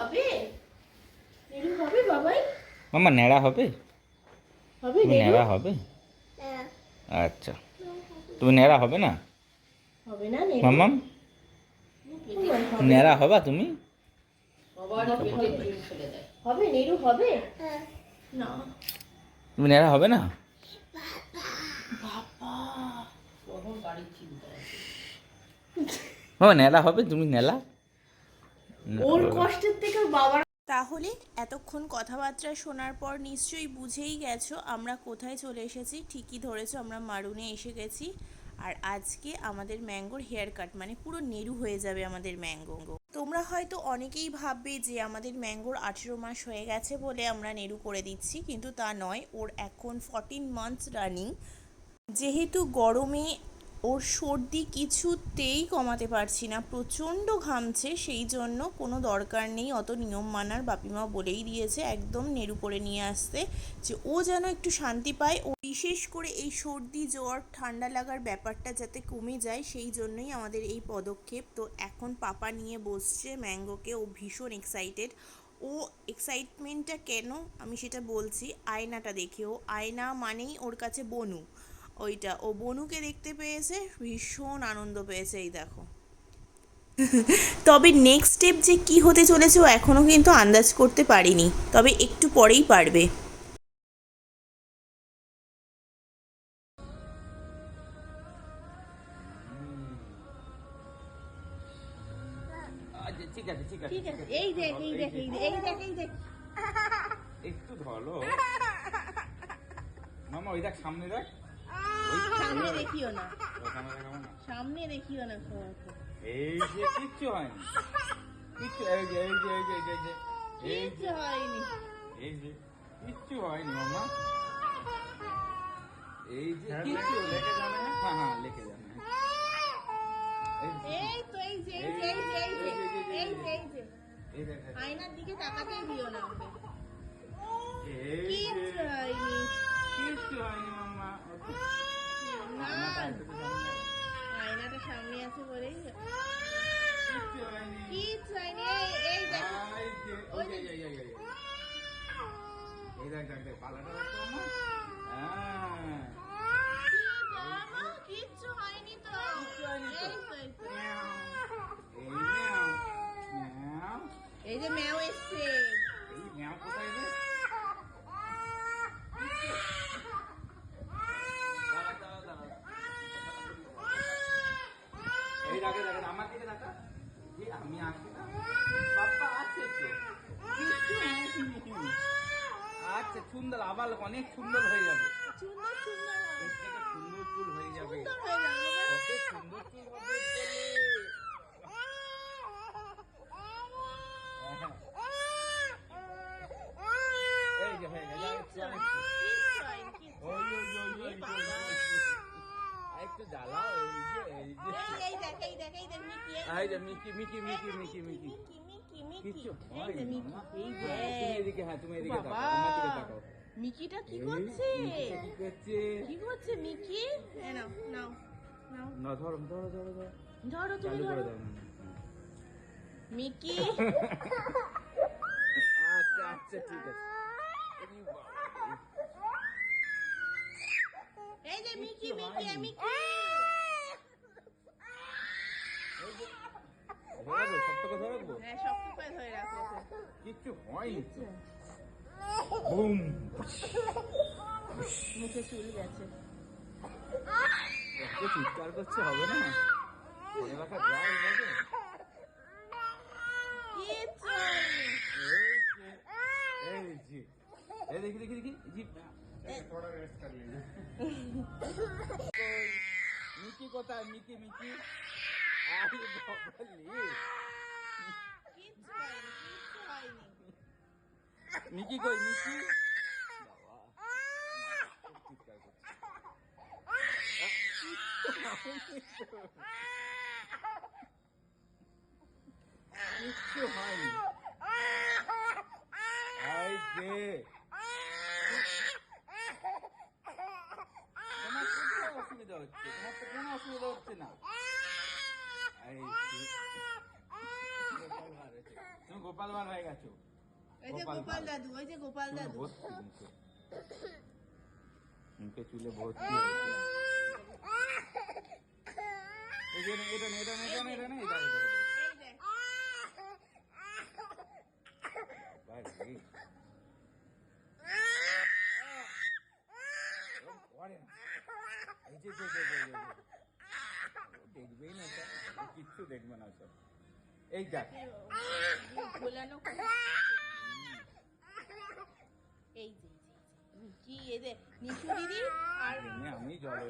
হবে? নেড়ু হবে বাবাই? মামা ন্যাড়া হবে? হবে তুমি নেড়ু? হবে? আচ্ছা। তুমি ন্যাড়া হবে না? হবে না নেড়ু। মামাম হবে। হবা তুমি? হবে নেড়ু হবে? না। তুমি ন্যাড়া হবে না? বাবা। ন্যাড়া হবে? তুমি ন্যাড়া ওর কষ্টের থেকে ওর বাবার তাহলে এতক্ষণ কথাবার্তা শোনার পর নিশ্চয়ই বুঝেই গেছো আমরা কোথায় চলে এসেছি ঠিকই ধরেছো আমরা মারুনে এসে গেছি। আর আজকে আমাদের ম্যাঙ্গোর হেয়ার কাট মানে পুরো নেরু হয়ে যাবে আমাদের ম্যাঙ্গো তোমরা হয়তো অনেকেই ভাববে যে আমাদের ম্যাঙ্গোর আঠেরো মাস হয়ে গেছে বলে আমরা নেরু করে দিচ্ছি কিন্তু তা নয় ওর এখন ফর্টিন মান্থস রানিং যেহেতু গরমে ওর সর্দি কিছুতেই কমাতে পারছি না, প্রচণ্ড ঘামছে, সেই জন্য কোনো দরকার নেই, অত নিয়ম মানার বাপিমা বলেই দিয়েছে একদম নেড়ু করে নিয়ে আসতে, যে ও যেন একটু শান্তি পায়। ও বিশেষ করে এই সর্দি, জ্বর, ঠান্ডা লাগার ব্যাপারটা যাতে কমে যায়, সেই জন্যই আমাদের এই পদক্ষেপ। তো এখন পাপা নিয়ে বসছে ম্যাঙ্গোকে, ও ভীষণ এক্সাইটেড ও এক্সাইটমেন্টটা কেন? আমি সেটা বলছি, আয়নাটা দেখে। ও আয়না মানেই ওর কাছে বনু। ওইটা। ও বনুকে দেখতে পেয়েছে ভীষণ আনন্দ পেয়েছে এই দেখো। তবে নেক্সট স্টেপ যে কি হতে চলেছে ও এখনও কিন্তু আন্দাজ করতে পারিনি তবে একটু পরেই পারবে। আচ্ছা ঠিক আছে ঠিক আছে ঠিক আছে এই দেখ এই দেখ এই দেখ এই দেখ এই দেখ। একটু ধরো। মামা ওই দেখ সামনে দেখ। সামনে দেখিও না সামনে দেখিও না। এই যে কিচ্ছু হয়নি কিচ্ছু এই যে এই যে এই যে এই যে, এই যে হয়নি এই যে কিচ্ছু হয়নি মামা এই যে কিচ্ছু লেগে যাবে না হ্যাঁ হ্যাঁ লেগে যাবে হ্যাঁ। এই তো এই যে এই যে এই যে এই যে এই যে এই যে এই দেখ, এই আয়নার দিকে তাকাতেই দিও না ওকে এই যে কিচ্ছু হয়নি কিচ্ছু হয়নি মামা না কিচ্ছু হয়নি আয়নাটা সামনে আছে বলেই কিচ্ছু হয়নি কিচ্ছু হয়নি এই এই দেখ এই যে, ওই যে, এই, এই, এই, এই। এই দেখ, দেখ, দেখ, পালাটা দেখ তো আমার। হ্যাঁ। কিচ্ছু হয়নি তো কিচ্ছু হয়নি তো। এই তো, এই তো। এই ম্যাও, ম্যাও। এই যে ম্যাও এসছে ম্যাও কোথায় রে? এই দেখে, আমার দিকে তাকা। আমি আসি না। বাপ্পা আছে তো। আচ্ছা সুন্দর আবার অনেক হয়ে সুন্দর সুন্দর হবে। এর থেকে সুন্দর চুল হয়ে যাবে সুন্দর হয়ে যাবে কত সুন্দর চুল হবে এর থেকে। হ্যাঁ। এই যে হয়ে গেছে আর একটু, আর একটু। কিচ্ছু হয়নি, কিচ্ছু ওই, ওই, ওই, ওই, ওই, ওই, ওই। আর একটু জ্বালাও এই যে এই যে এই, এই দেখ, এই দেখ, এই দেখ, মিকি, এই এই যে Mickey Mickey Mickey Mickey Mickey. Mickey, Mickey, Mickey. কিচ্ছু এই যে হয়নি, মিকি, মামা। এই তুমি এদিকে হ্যাঁ তুমি এদিকে তাকাও আমার দিকে তাকাও। মিকিটা কি করছে? কি করছে? কি করছে মিকি? নাও নাও নাও। না ধরো ধরো ধরো ধরো। ধরো তুমি ধরো। মিকি। আচ্ছা আচ্ছা ঠিক আছে। এই যে মিকি মিকি মিকি ধরো শক্ত করে ধরবো হ্যাঁ শক্ত করে ধরে রাখো কিচ্ছু হয়নি বুম মুখে চুল গেছে। চিৎকার করছে হবে না? দেখি দেখি দেখি জি মিকি কোথায়? Mickey Mickey? মিকি কই মিকি কিচ্ছু হয়নি তোমার কোনো অসুবিধা হচ্ছে, তোমার তো কোনো অসুবিধা হচ্ছে না। তুমি গোপাল হয়ে গেছো। এই যে গোপাল দাদু ওই যে গোপাল দাদু। মুখে। চুলে ভর্তি এটা নে, এটা নে, এটা নে, এটা নে, নে, নে, দেখবেই না ও দেখবে না সব এই দেখ। এই যে এই যে, এই যে। কি এই নিশু দিদি আর আমি জলে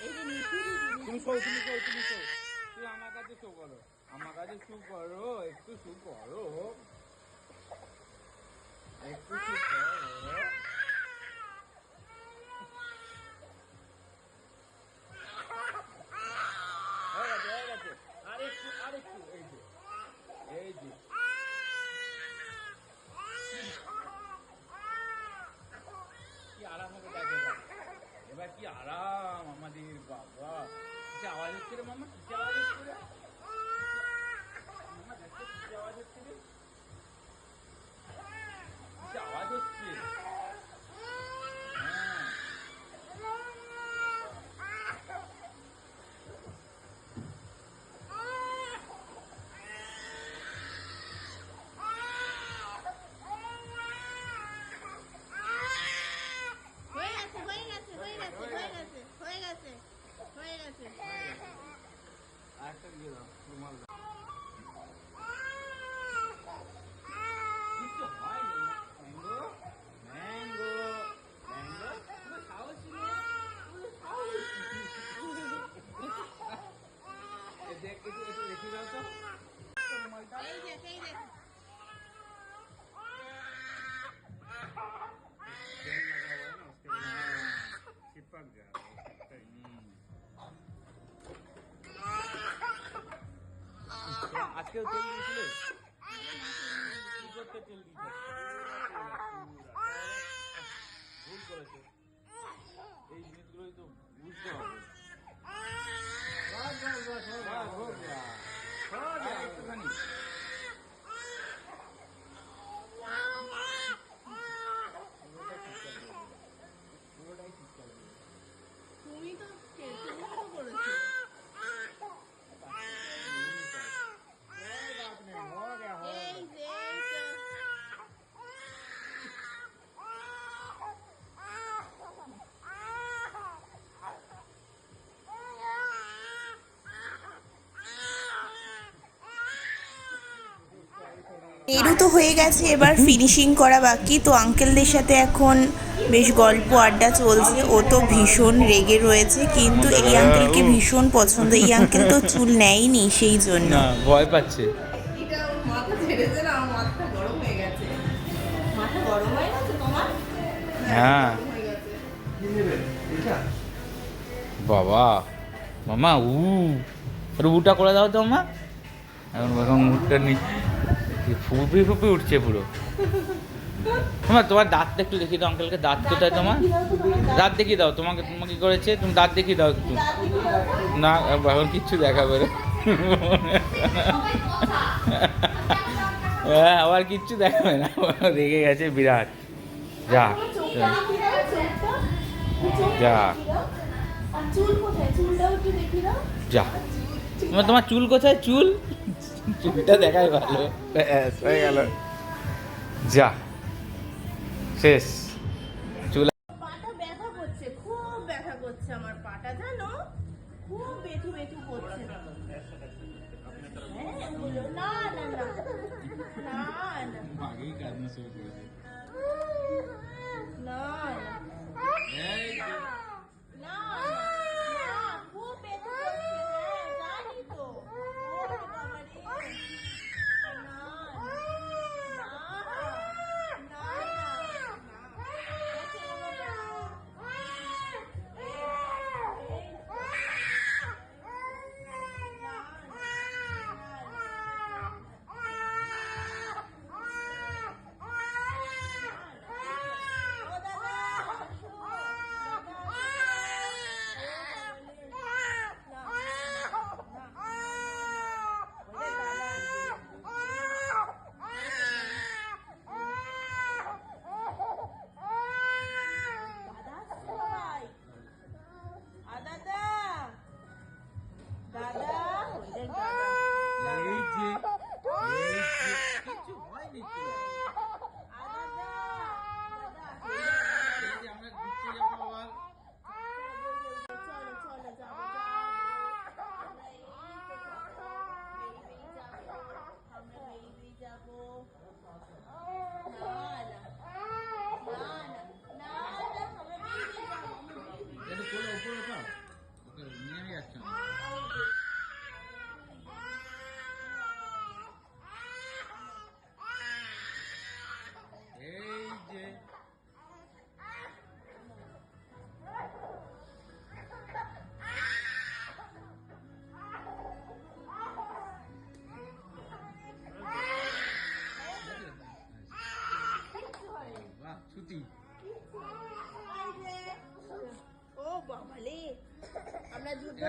এই যে নিশু দিদি তুমি শো তুমি শো তুমি শো তুই আমার কাছে শো করো আমার কাছে শু করো একটু শু করো একটু শু নেড়ু তো হয়ে গেছে এবার ফিনিশিং করা বাকি। তো আঙ্কেলদের সাথে এখন বেশ গল্প আড্ডা চলছে। ও তো ভীষণ রেগে রয়েছে কিন্তু এই আঙ্কেলকে ভীষণ পছন্দ। এই আঙ্কেল তো চুল নেয়নি সেই জন্য। ভয় পাচ্ছে। হয়ে। বাবা মামা উ। আর উটা করে দাও তো মামা। এখন এখন উঠটা নি ফুপি ফুপি উঠছে পুরো। তোমার তোমার দাঁতটা একটু দেখিয়ে দাও আঙ্কেলকে দাঁত কোথায় তোমার? দাঁত। দেখিয়ে দাও তোমাকে তোমাকে কি করেছে তুমি দাঁত দেখিয়ে দাও একটু। না এখন কিচ্ছু দেখাবে রে হ্যাঁ আবার কিচ্ছু দেখাবে না। রেগে গেছে বিরাট। যা। যা দেখি? যা। তোমার চুল কোথায়? চুল? চুলটা দেখাই ভালো। ব্যাস, হয়ে গেল। যা শেষ।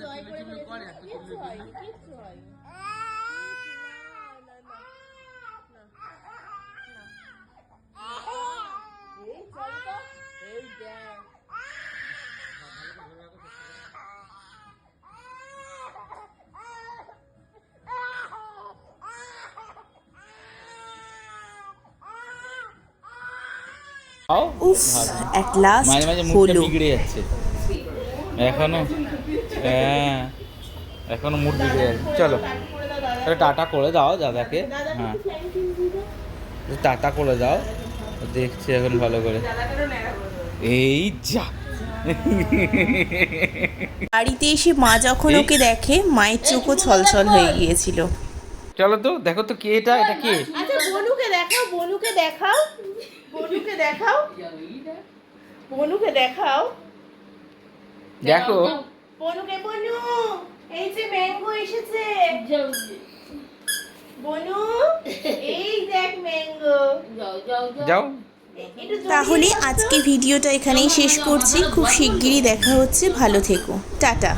জয় করে ফেলেছে। কিচ্ছু হয়নি, কিচ্ছু হয়নি। না, না, না, না, না। এই চল তো, এই দেখ। উফ। অ্যাট লাস্ট মাঝে মাঝে মুখটা বিগড়ে যাচ্ছে এখনও হ্যাঁ। এখনও মুড বিগড়ে চলো। তাহলে টাটা করে দাও দাদাকে। হ্যাঁ। টাটা করে দাও। দেখছি এখন ভালো করে। এই যা। বাড়িতে এসে মা যখন ওকে দেখে মায়ের চোখও ছলছল হয়ে গিয়েছিল। চলো তো দেখো তো কে এটা এটা কে? আচ্ছা বনুকে দেখাও বনুকে দেখাও। বনুকে দেখাও। বনুকে দেখাও। দেখো। বনুকে বনু? এই যে ম্যাঙ্গো এসেছে। বনু এই দেখ ম্যাঙ্গো। যাও তাহলে আজকে ভিডিওটা এখানেই শেষ করছি। খুব শিগগিরই দেখা হচ্ছে। ভালো থেকো। টাটা।